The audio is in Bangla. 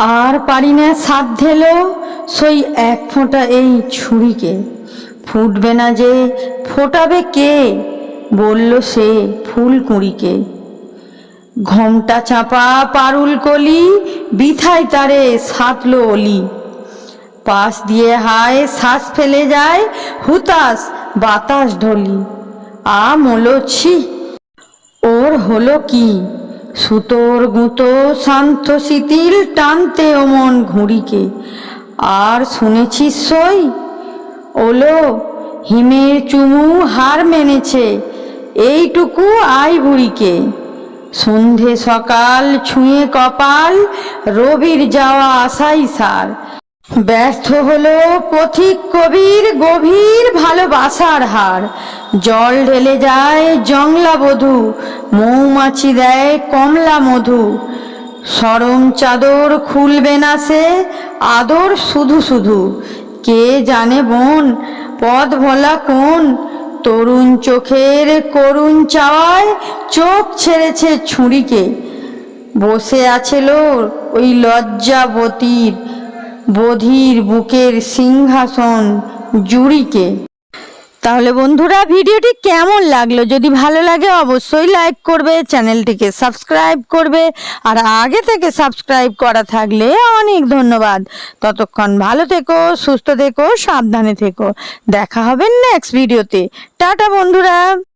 আর পারি না সাধ ঢেলো, সই এক ফোঁটা এই ছুরিকে। ফুটবে না যে, ফোটাবে কে? বলল সে ফুল কুঁড়িকে। ঘোমটা চাপা পারুল কলি, বিথায় তারে সাতলো অলি। পাশ দিয়ে হায়, শ্বাস ফেলে যায় হুতাস বাতাস ঢলি। আ মলছি ওর হলো কি? সুতোর গুঁতো শান্ত শিথিল টানতে ওমন ঘুড়িকে। আর শুনেছিস সই? ওলো, হিমের চুমু হার মেনেছে এইটুকু আই বুড়িকে। সন্ধে সকাল ছুঁয়ে কপাল, রবির যাওয়া আশাই সার। ব্যর্থ হলো পথিক কবির গভীর ভালোবাসার হার। জল ঢেলে যায় জংলা বধু, মৌমাছি দেয় কমলা মধু। সরম চাদর খুলবে না সে, আদর শুধু শুধু। কে জানে বোন, পদ ভোলা কোন? তরুণ চোখের করুণ চাওয়ায় চোখ ছেড়েছে ছুরিকে। বসে আছে লো ওই লজ্জাবতীর বধির বুকের সিংহাসন জুড়িকে। তাহলে বন্ধুরা, ভিডিওটি কেমন লাগল? যদি ভালো লাগে, অবশ্যই লাইক করবে, চ্যানেলটিকে সাবস্ক্রাইব করবে, আর আগে থেকে সাবস্ক্রাইব করা থাকলে অনেক ধন্যবাদ। ততক্ষণ ভালো থেকো, সুস্থ থেকো, সাবধানে থেকো। দেখা হবে নেক্সট ভিডিওতে টাটা বন্ধুরা!